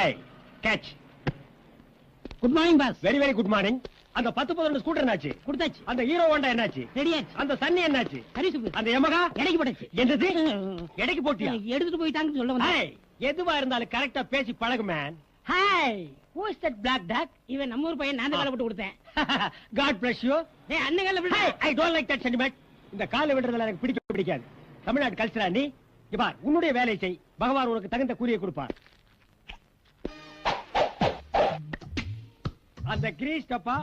ஏய் catch good morning boss very very good morning அந்த பத்து பதினொன்று ஸ்கூட்டர் என்னாச்சு? கொடுத்தாச்சு. அந்த ஹீரோ ஹோண்டா என்னாச்சு? ரெடியாச்சு. அந்த சன்னி என்னாச்சு? சரி சுப்பு அந்த எமகா இடைக்கு போட்டாச்சு. என்னது? எடைக்கு போட்டியா? எடுத்துட்டு போயிட்டாங்கன்னு சொல்ல எதுவா இருந்தாலும் கரெக்டா பேசி பழகு man hi who is that black dog இவன் நம்ம ஊர் பையன் நான் தான் வேலை போட்டு கொடுத்தேன். காட் பிளஸ் யூ அண்ணன் வேலை விடு I don't like that sentiment இந்த காலை விடுறதுல எனக்கு பிடிக்க பிடிக்காது. தமிழ்நாடு கல்ச்சரா நீ? பார் உன்னுடைய வேலையை செய். பகவான் உனக்கு தகுந்த கூலியை கொடுப்பார் அந்த கிரீஸ் டப்பா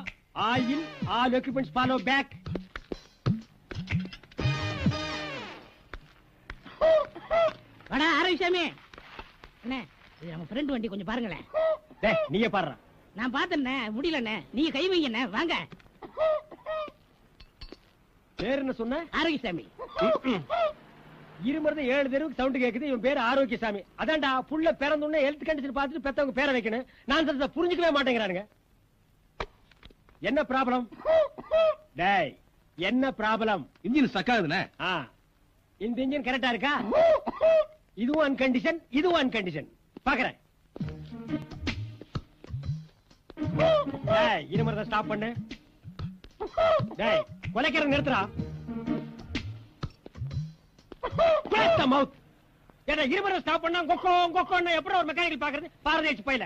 oil all equipments follow back வாடா ஆரோக்கியசாமி. அண்ணே இது நம்ம ஃப்ரெண்ட் வண்டி கொஞ்சம் பாருங்களேன். டேய் நீயே நான் பார்த்தேண்ணே முடியலண்ணே. நீங்க கை வைங்கண்ணே வாங்க. பேர் என்ன சொன்ன? ஆரோக்கியசாமி. இருமருது ஏழு தெருவுக்கு சவுண்ட் கேக்குது இவன் பேரு ஆரோக்கியசாமி. அதான்டா புள்ள பிறந்தோடனே ஹெல்த் கண்டிஷன் பார்த்துட்டு பெத்தவங்க பேரை வைக்கணும். நான் சொல்றத புரிஞ்சுக்கவே மாட்டேங்கிறானுங்க. என்ன ப்ராப்ளம் டேய் என்ன ப்ராப்ளம் இன்ஜின் ஸ்டக் ஆகுதுண்ணே. ஆ. இந்த இன்ஜின் கரெக்டா இருக்கா? இதுவும் அன்கண்டிஷன் இதுவும் அன்கண்டிஷன் பாக்குறேன். டேய் இருமருத ஸ்டாப் பண்ணு. டேய் கொலைக்கிற நிறுத்துறா Close the mouth. ஏடா இருமருத ஸ்டாப் பண்ணா கொக்கோ கொக்கோன்னா எப்படி ஒரு மெக்கானிக்கல் பாக்குறது? பாரதேசி பையில.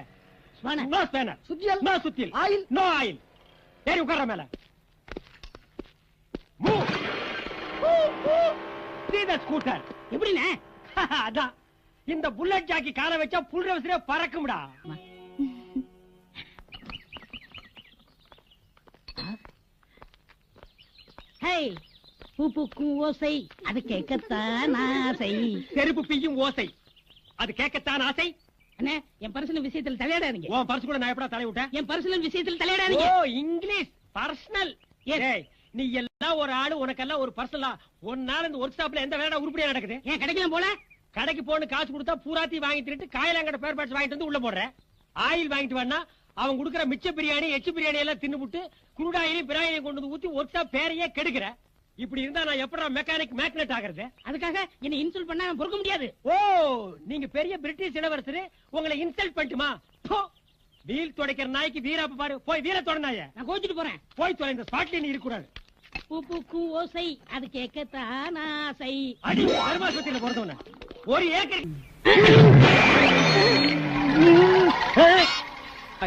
நோ ஸ்பேனர் சுத்தியல்? நோ சுத்தியல். ஆயில்? No oil. ஏறி உட்கார்ற மேல. Move see the scooter. எப்படிண்ணே? அதான். இந்த புல்லட் ஜாக்கி காலை வச்சா புல் ரவசரே பறக்கும்டா. ஹே பூ பூக்கும் ஓசை. அது கேட்கத்தான் ஆசை. செருப்பு பிய்யும் ஓசை. அது கேட்கத்தான் ஆசை. அண்ணே என் பர்சனல் விஷயத்தில் தலையிடாதீங்க. உன் பர்ஸ் கூட நான் எப்படா தலை விட்டேன் என் பர்சனல் விஷயத்தில் ஓ தலையிடாதீங்க இங்கிலீஷ். பர்சனல். Yes. நீ எல்லாம் ஒரு ஆளு உனக்கெல்லாம் ஒரு பர்சனலா ஒன்னால இந்த ஒர்க் ஷாப்ல எந்த வேலை உருப்படியா நடக்குது? ஏன் கிடைக்கலாம் போல? கடைக்கு போன்னு காசு கொடுத்தா பூராத்தி வாங்கி திட்டு காயலாங்கட பேர் பேட்ஸ் வாங்கிட்டு வந்து உள்ள போடுற. ஆயில் வாங்கிட்டு வேணா அவன் கொடுக்குற மிச்ச பிரியாணி எச்சு பிரியாணி எல்லாம் தின்னுபுட்டு குருடாயிலையும் பிராயிலையும் கொண்டு வந்து ஊத்தி ஒர்க் ஷாப் பேரையே கெடுக்கிற. இப்படி இருந்தா நான் எப்படா மெக்கானிக் மேக்னெட் ஆகுறது? அதுக்காக என்ன இன்சல்ட் பண்ணா பொறுக்க முடியாது. ஓ நீங்க பெரிய பிரிட்டிஷ் இளவரசர். உங்களை இன்சல்ட் பண்ணிட்டுமா. வீல் துடைக்கிற நாய்க்கு வீராப்ப பாரு போய் வீர தொட நாய. நான் கோச்சிட்டு போறேன். போய் தொலை இந்த ஸ்பாட்ல நீ இருக்கக்கூடாது. பூ பூக்கும் ஓசை. அது கேட்கத்தான் ஆசை. அடி தர்மாஸ்பத்திரியில பிறந்தவன. ஒரு ஏக்கர்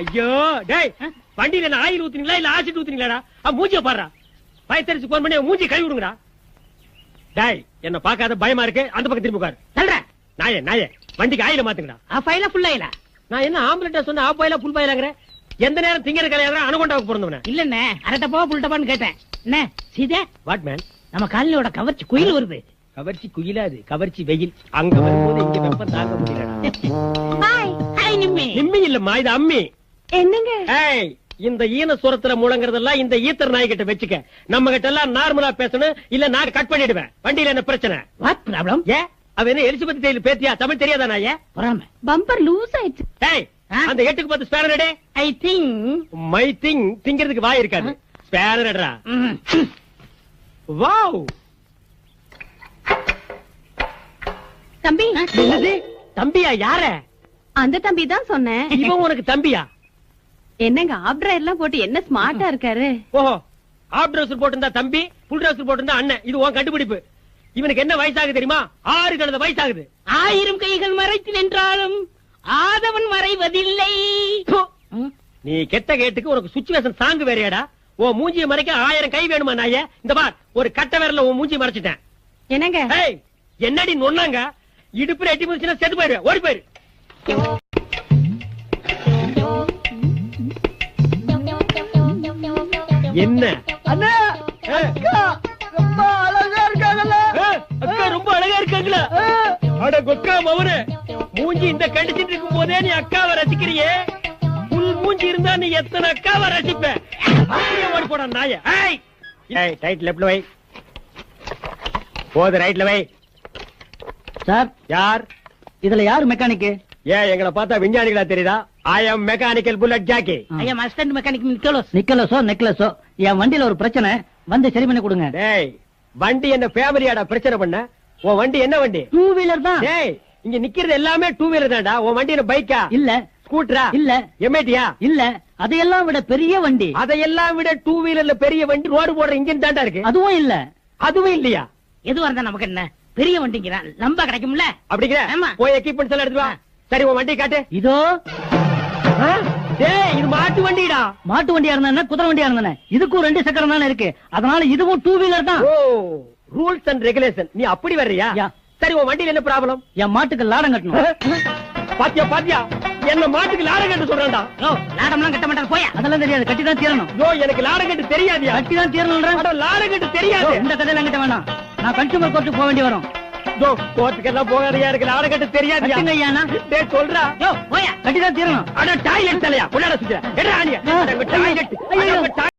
ஐயோ டேய் வண்டியில ஆயில் ஊத்துனீங்களா இல்ல ஆசிட் ஊத்துனீங்களாடா? ஆ மூஞ்சிய பாடுறா. பயத்தரிச்சு போன் பண்ணி மூஞ்சி கை விடுங்கடா. டேய் என்ன பார்க்காத பயமா இருக்கு? அந்த பக்கம் திரும்பி உட்காரு. சொல்றேன் நாயே நாயே. வண்டிக்கு ஆயில மாத்துங்கடா. Of ஆயிலா full ஆயிலா. நான் என்ன ஆம்புலன்ட் சொன்ன ஆப் பாயிலா புல் பாயிலாங்கிற எந்த நேரம் திங்கிற கலையாத அனுகொண்டாவுக்கு பிறந்தவன. இல்லண்ணே அரட்டப்பா புல்டப்பான்னு கேட்டேன். என்ன சீதா வாட் மேன் நம்ம காலனியோட கவர்ச்சி குயில் வருது. கவர்ச்சி குயிலாது கவர்ச்சி வெயில். அங்க வரும்போது இங்க வெப்பம் தாங்க முடியலடா. Hi hi Nimmi. நிம்மி இல்லம்மா இது அம்மி. என்னங்க? ஏய் இந்த ஈன சுரத்துல முழங்குறதெல்லாம் இந்த ஈத்தர் நாய் கிட்ட வச்சுக்க. நம்ம கிட்ட எல்லாம் நார்மலா பேசணும் இல்ல நான் கட் பண்ணிடுவேன். வண்டியில என்ன பிரச்சனை? வாட் ப்ராப்ளம் ஏ? அவ என்ன எலிசபெத் டெய்லர் பேத்தியா? தமிழ் தெரியாதா நாயே? பொறாம. பம்பர் லூஸ் ஆயிடுச்சு. ஏய் ஆ? அந்த எட்டுக்கு பத்து spanner I think my thing திங்கிறதுக்கு வாய் இருக்காது. Spanner wow! தம்பி. என்னது? தம்பியா யார? அந்த தம்பி தான் சொன்னேன். இவன் உனக்கு தம்பியா? என்னங்க ஆப்டர் எல்லாம் போட்டு என்ன ஸ்மார்ட்டா இருக்காரு? ஓஹோ ஆப் ட்ரெஸ் போட்டிருந்தா தம்பி புல் ட்ரெஸ் போட்டிருந்தா அண்ணன். இது உன் கண்டுபிடிப்பு. இவனுக்கு என்ன வயசாகுது தெரியுமா? ஆறு கழுத வயசாகுது. ஆயிரம் கைகள் மறைத்து நின்றாலும் ஆதவன் மறைவதில்லை. நீ கெட்ட கேட்டுக்கு உனக்கு சுச்சுவேஷன் சாங்கு வேறையாடா உன் மூஞ்சியை மறைக்க ஆயிரம் கை வேணுமா நாய? இந்த பார் ஒரு கட்ட விரல்ல உன் மூஞ்சி மறைச்சிட்டேன். என்னங்க? என்னடி நொன்னாங்க? இடுப்புல எட்டி முடிச்சுன்னா செத்து போயிரு ஓடி போயிரு. என்ன? ரொம்ப அழகா இருக்காங்கல்ல. அக்கா ரொம்ப அழகா இருக்காங்களா? அட கொக்கா மவனே மூஞ்சி இந்த கடிச்சிட்டு இருக்கும் போதே நீ அக்காவை ரசிக்கிறியே? புல் மூஞ்சி இருந்தா நீ எத்தனை அக்காவை ரசிப்ப? ஓடி போடா நாய. ஏய்! ஏய் ரைட் லெஃப்ட்ல வை. போது ரைட்ல வை. சார் யார்? இதுல யாரு மெக்கானிக் ஏன் எங்களை பார்த்தா விஞ்ஞானிகளா தெரியுதா? I am mechanical bullet jockey ஐயா அசிஸ்டன்ட் மெக்கானிக் நிக்கலோஸ் நிக்கலஸோ நெக்லஸோ என் வண்டியில ஒரு பிரச்சனை. வந்து சரி பண்ணி கொடுங்க. டேய் வண்டி என்ன ஃபேமிலியாடா பிரச்சனை பண்ண? உன் வண்டி என்ன வண்டி? டூ வீலர் தான். டேய் இங்க நிக்கிறது எல்லாமே டூ வீலர் தான்டா. உன் வண்டி என்ன பைக்கா இல்ல. ஸ்கூட்டரா இல்ல எம்ஐடியா இல்ல. அதையெல்லாம் விட பெரிய வண்டி. அதையெல்லாம் விட டூ வீலர்ல பெரிய வண்டி ரோடு போடுற இன்ஜின் தான்டா இருக்கு. அதுவும் இல்ல. அதுவும் இல்லையா? எதுவா இருந்தா நமக்கு என்ன? பெரிய வண்டிங்கிறான் நம்ப கிடைக்கும்ல? அப்படிங்கிற. போய் எக்யூப்மெண்ட்ஸ் எல்லாம் எடுத்து வா. சரி உன் வண்டி காட்டு. இதோ இது மாட்டு வண்டிடா. மாட்டு வண்டியா இருந்தானே குதிரை வண்டியா இருந்தானே இதுக்கும் ரெண்டு சக்கரம் தானே இருக்கு. அதனால இதுவும் டூ வீலர் தான். ரூல்ஸ் அண்ட் ரெகுலேஷன் நீ அப்படி வர்றியா. சரி உன் வண்டியில என்ன ப்ராப்ளம் என் மாட்டுக்கு லாடம் கட்டணும். பாத்தியா பாத்தியா? என்ன மாட்டுக்கு லாடம் கட்டு சொல்றான்டா. யோ லாடம்லாம் கட்ட மாட்டார் போயா. அதெல்லாம் தெரியாது. கட்டி தான் தீரணும். யோ எனக்கு லாடம் கட்டு தெரியாதியா? கட்டி தான் தீரணும் லாடம் கட்டு தெரியாது. இந்த கதையில என்கிட்ட வேணாம். நான் கன்சூமர் கோர்ட்டுக்கு போக வேண்டி வரும். கோர்ட்டுக்கெல்லாம் போகாதயா எனக்கு லாடம் கட்டு சொல்றா. யோ போயா. கட்டி தான் தீரணும். டாய்லெட் தலையா? உள்ளாட ஐயோ. டாய்லெட்